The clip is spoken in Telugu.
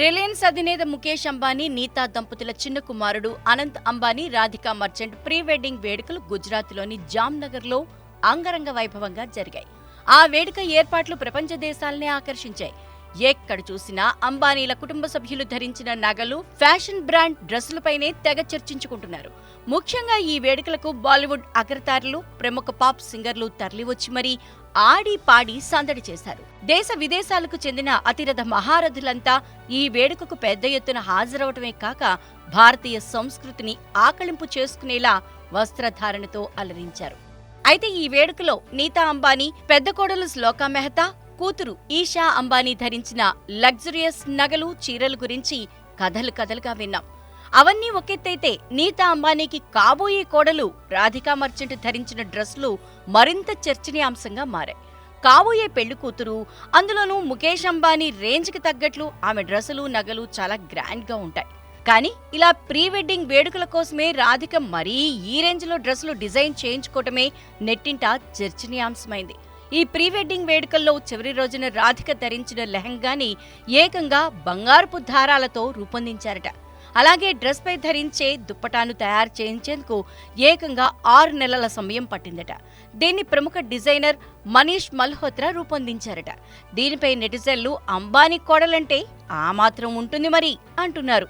రిలయన్స్ అధినేత ముఖేష్ అంబానీ నీతా దంపతుల చిన్న కుమారుడు అనంత్ అంబానీ రాధికా మర్చెంట్ ప్రీ వెడ్డింగ్ వేడుకలు గుజరాత్లోని జామ్నగర్లో అంగరంగ వైభవంగా జరిగాయి. ఆ వేడుక ఏర్పాట్లు ప్రపంచ దేశాలనే ఆకర్షించాయి. ఎక్కడ చూసినా అంబానీల కుటుంబ సభ్యులు ధరించిన నగలు ఫ్యాషన్ బ్రాండ్ డ్రెస్సులపైనే తెగ చర్చించుకుంటున్నారు. ముఖ్యంగా ఈ వేడుకలకు బాలీవుడ్ అగ్రతారలు ప్రముఖ పాప్ సింగర్లు తరలివచ్చి మరీ ఆడి పాడి సందడి చేశారు. దేశ విదేశాలకు చెందిన అతిరథ మహారథులంతా ఈ వేడుకకు పెద్ద ఎత్తున హాజరవటమే కాక భారతీయ సంస్కృతిని ఆకళింపు చేసుకునేలా వస్త్రధారణతో అలరించారు. అయితే ఈ వేడుకలో నీతా అంబానీ పెద్ద కోడలు శ్లోకా మెహతా కూతురు ఈషా అంబానీ ధరించిన లగ్జరియస్ నగలు చీరల గురించి కథలు కథలుగా విన్నాం. అవన్నీ ఒకెత్తైతే నీతా అంబానీకి కాబోయే కోడలు రాధికా మర్చెంట్ ధరించిన డ్రెస్సులు మరింత చర్చనీయాంశంగా మారాయి. కాబోయే పెళ్ళి కూతురు అందులోనూ ముఖేష్ అంబానీ రేంజ్కి తగ్గట్లు ఆమె డ్రెస్సులు నగలు చాలా గ్రాండ్గా ఉంటాయి. కానీ ఇలా ప్రీ వెడ్డింగ్ వేడుకల కోసమే రాధిక మరీ ఈ రేంజ్లో డ్రెస్సులు డిజైన్ చేయించుకోవటమే నెట్టింట చర్చనీయాంశమైంది. ఈ ప్రీ వెడ్డింగ్ వేడుకల్లో చివరి రోజున రాధిక ధరించిన లెహంగాని ఏకంగా బంగారపు దారాలతో రూపొందించారట. అలాగే డ్రెస్ పై ధరించే దుప్పటాను తయారు చేయించేందుకు ఏకంగా ఆరు నెలల సమయం పట్టిందట. దీన్ని ప్రముఖ డిజైనర్ మనీష్ మల్హోత్రా రూపొందించారట. దీనిపై నెటిజన్లు అంబానీ కోడలంటే ఆ మాత్రం ఉంటుంది మరి అంటున్నారు.